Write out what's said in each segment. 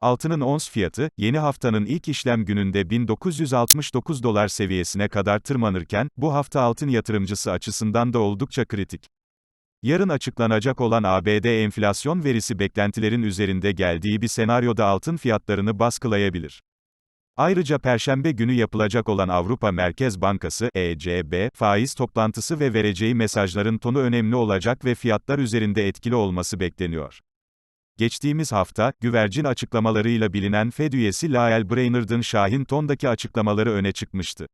Altının ons fiyatı, yeni haftanın ilk işlem gününde 1969 dolar seviyesine kadar tırmanırken, bu hafta altın yatırımcısı açısından da oldukça kritik. Yarın açıklanacak olan ABD enflasyon verisi beklentilerin üzerinde geldiği bir senaryoda altın fiyatlarını baskılayabilir. Ayrıca perşembe günü yapılacak olan Avrupa Merkez Bankası ECB faiz toplantısı ve vereceği mesajların tonu önemli olacak ve fiyatlar üzerinde etkili olması bekleniyor. Geçtiğimiz hafta, güvercin açıklamalarıyla bilinen Fed üyesi Lael Brainerd'ın Şahin tondaki açıklamaları öne çıkmıştı.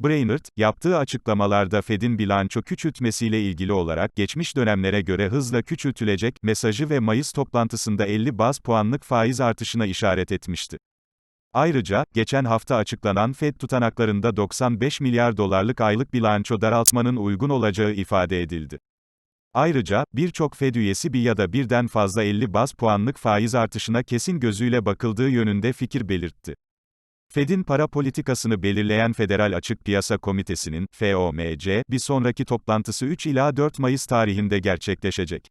Brainerd, yaptığı açıklamalarda Fed'in bilanço küçültmesiyle ilgili olarak geçmiş dönemlere göre hızla küçültülecek mesajı ve Mayıs toplantısında 50 baz puanlık faiz artışına işaret etmişti. Ayrıca, geçen hafta açıklanan Fed tutanaklarında 95 milyar dolarlık aylık bilanço daraltmanın uygun olacağı ifade edildi. Ayrıca, birçok Fed üyesi bir ya da birden fazla 50 baz puanlık faiz artışına kesin gözüyle bakıldığı yönünde fikir belirtti. Fed'in para politikasını belirleyen Federal Açık Piyasa Komitesi'nin, FOMC, bir sonraki toplantısı 3 ila 4 Mayıs tarihinde gerçekleşecek.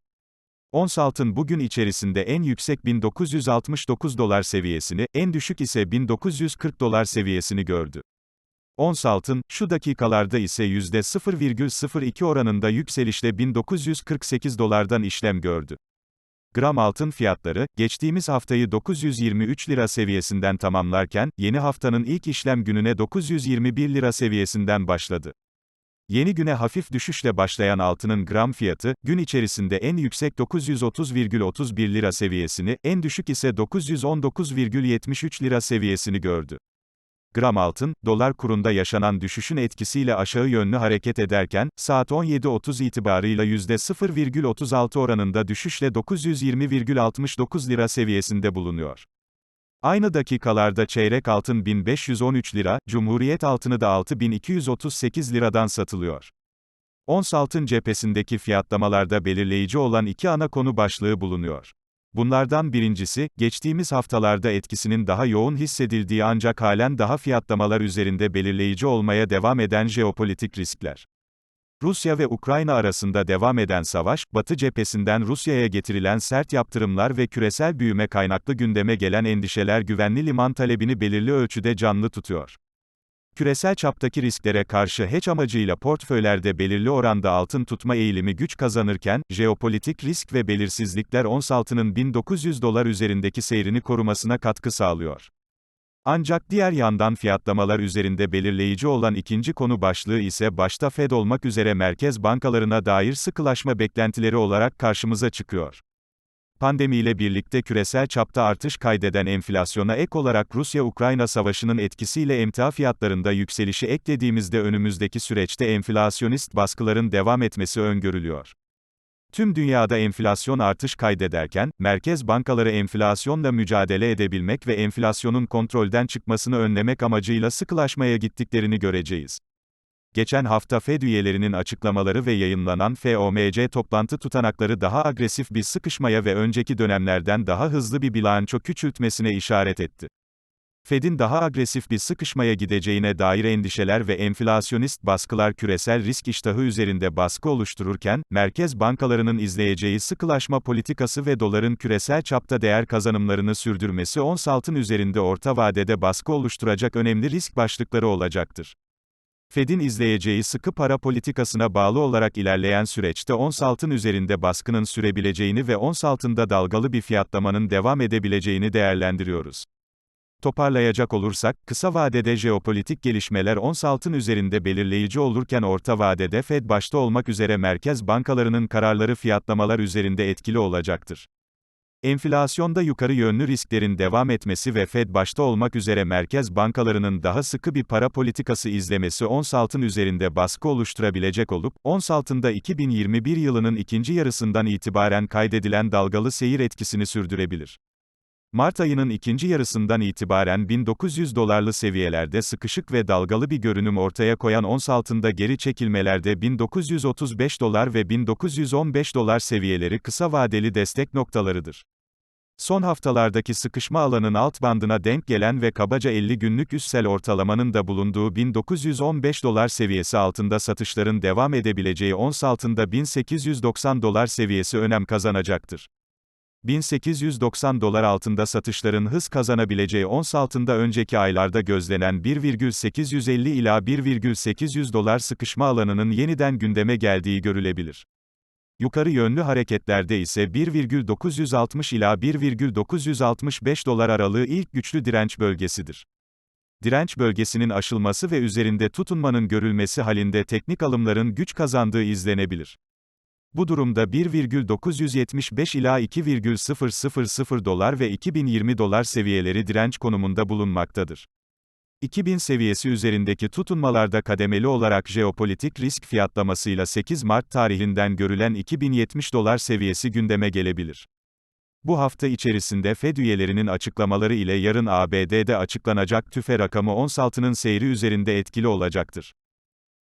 Ons altın bugün içerisinde en yüksek 1969 dolar seviyesini, en düşük ise 1940 dolar seviyesini gördü. Ons altın, şu dakikalarda ise %0,02 oranında yükselişle 1948 dolardan işlem gördü. Gram altın fiyatları, geçtiğimiz haftayı 923 lira seviyesinden tamamlarken, yeni haftanın ilk işlem gününe 921 lira seviyesinden başladı. Yeni güne hafif düşüşle başlayan altının gram fiyatı, gün içerisinde en yüksek 930,31 lira seviyesini, en düşük ise 919,73 lira seviyesini gördü. Gram altın, dolar kurunda yaşanan düşüşün etkisiyle aşağı yönlü hareket ederken, saat 17.30 itibarıyla %0,36 oranında düşüşle 920,69 lira seviyesinde bulunuyor. Aynı dakikalarda çeyrek altın 1513 lira, Cumhuriyet altını da 6238 liradan satılıyor. Ons altın cephesindeki fiyatlamalarda belirleyici olan iki ana konu başlığı bulunuyor. Bunlardan birincisi, geçtiğimiz haftalarda etkisinin daha yoğun hissedildiği ancak halen daha fiyatlamalar üzerinde belirleyici olmaya devam eden jeopolitik riskler. Rusya ve Ukrayna arasında devam eden savaş, Batı cephesinden Rusya'ya getirilen sert yaptırımlar ve küresel büyüme kaynaklı gündeme gelen endişeler güvenli liman talebini belirli ölçüde canlı tutuyor. Küresel çaptaki risklere karşı hedge amacıyla portföylerde belirli oranda altın tutma eğilimi güç kazanırken, jeopolitik risk ve belirsizlikler ons altının 1900 dolar üzerindeki seyrini korumasına katkı sağlıyor. Ancak diğer yandan fiyatlamalar üzerinde belirleyici olan ikinci konu başlığı ise başta Fed olmak üzere merkez bankalarına dair sıkılaşma beklentileri olarak karşımıza çıkıyor. Pandemiyle birlikte küresel çapta artış kaydeden enflasyona ek olarak Rusya-Ukrayna savaşının etkisiyle emtia fiyatlarında yükselişi eklediğimizde önümüzdeki süreçte enflasyonist baskıların devam etmesi öngörülüyor. Tüm dünyada enflasyon artış kaydederken, merkez bankaları enflasyonla mücadele edebilmek ve enflasyonun kontrolden çıkmasını önlemek amacıyla sıkılaşmaya gittiklerini göreceğiz. Geçen hafta Fed üyelerinin açıklamaları ve yayınlanan FOMC toplantı tutanakları daha agresif bir sıkışmaya ve önceki dönemlerden daha hızlı bir bilanço küçültmesine işaret etti. Fed'in daha agresif bir sıkışmaya gideceğine dair endişeler ve enflasyonist baskılar küresel risk iştahı üzerinde baskı oluştururken, merkez bankalarının izleyeceği sıkılaşma politikası ve doların küresel çapta değer kazanımlarını sürdürmesi ons altın üzerinde orta vadede baskı oluşturacak önemli risk başlıkları olacaktır. Fed'in izleyeceği sıkı para politikasına bağlı olarak ilerleyen süreçte ons altın üzerinde baskının sürebileceğini ve ons altında dalgalı bir fiyatlamanın devam edebileceğini değerlendiriyoruz. Toparlayacak olursak, kısa vadede jeopolitik gelişmeler ons altın üzerinde belirleyici olurken orta vadede Fed başta olmak üzere merkez bankalarının kararları fiyatlamalar üzerinde etkili olacaktır. Enflasyonda yukarı yönlü risklerin devam etmesi ve Fed başta olmak üzere merkez bankalarının daha sıkı bir para politikası izlemesi ons altın üzerinde baskı oluşturabilecek olup, ons altında 2021 yılının ikinci yarısından itibaren kaydedilen dalgalı seyir etkisini sürdürebilir. Mart ayının ikinci yarısından itibaren 1900 dolarlı seviyelerde sıkışık ve dalgalı bir görünüm ortaya koyan ons altında geri çekilmelerde 1935 dolar ve 1915 dolar seviyeleri kısa vadeli destek noktalarıdır. Son haftalardaki sıkışma alanın alt bandına denk gelen ve kabaca 50 günlük üstsel ortalamanın da bulunduğu 1915 dolar seviyesi altında satışların devam edebileceği ons altında 1890 dolar seviyesi önem kazanacaktır. 1890 dolar altında satışların hız kazanabileceği ons altında önceki aylarda gözlenen 1,850 ila 1,800 dolar sıkışma alanının yeniden gündeme geldiği görülebilir. Yukarı yönlü hareketlerde ise 1,960 ila 1,965 dolar aralığı ilk güçlü direnç bölgesidir. Direnç bölgesinin aşılması ve üzerinde tutunmanın görülmesi halinde teknik alımların güç kazandığı izlenebilir. Bu durumda 1,975 ila 2,000 dolar ve 2020 dolar seviyeleri direnç konumunda bulunmaktadır. 2000 seviyesi üzerindeki tutunmalarda kademeli olarak jeopolitik risk fiyatlamasıyla 8 Mart tarihinden görülen 2070 dolar seviyesi gündeme gelebilir. Bu hafta içerisinde Fed üyelerinin açıklamaları ile yarın ABD'de açıklanacak tüfe rakamı ons altının seyri üzerinde etkili olacaktır.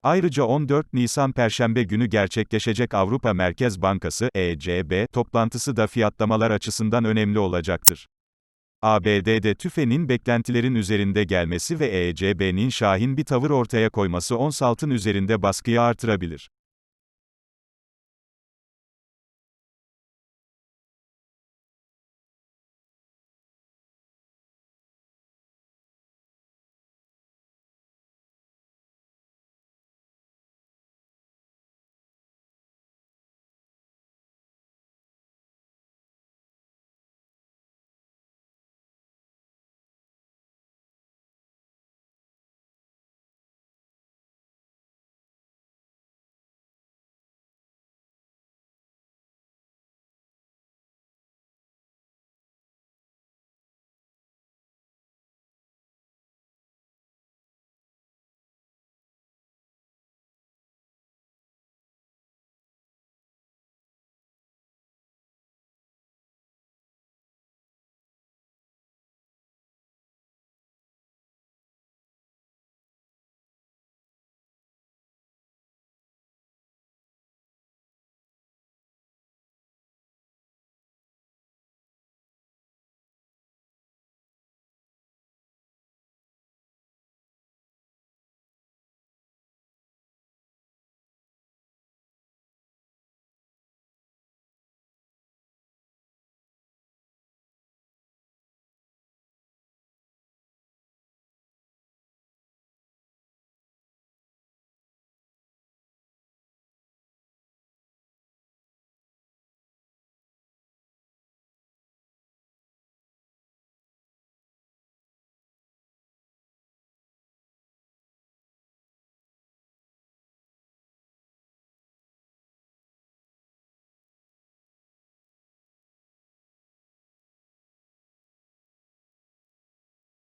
Ayrıca 14 Nisan Perşembe günü gerçekleşecek Avrupa Merkez Bankası ECB toplantısı da fiyatlamalar açısından önemli olacaktır. ABD'de tüfenin beklentilerin üzerinde gelmesi ve ECB'nin şahin bir tavır ortaya koyması ons altın üzerinde baskıyı artırabilir.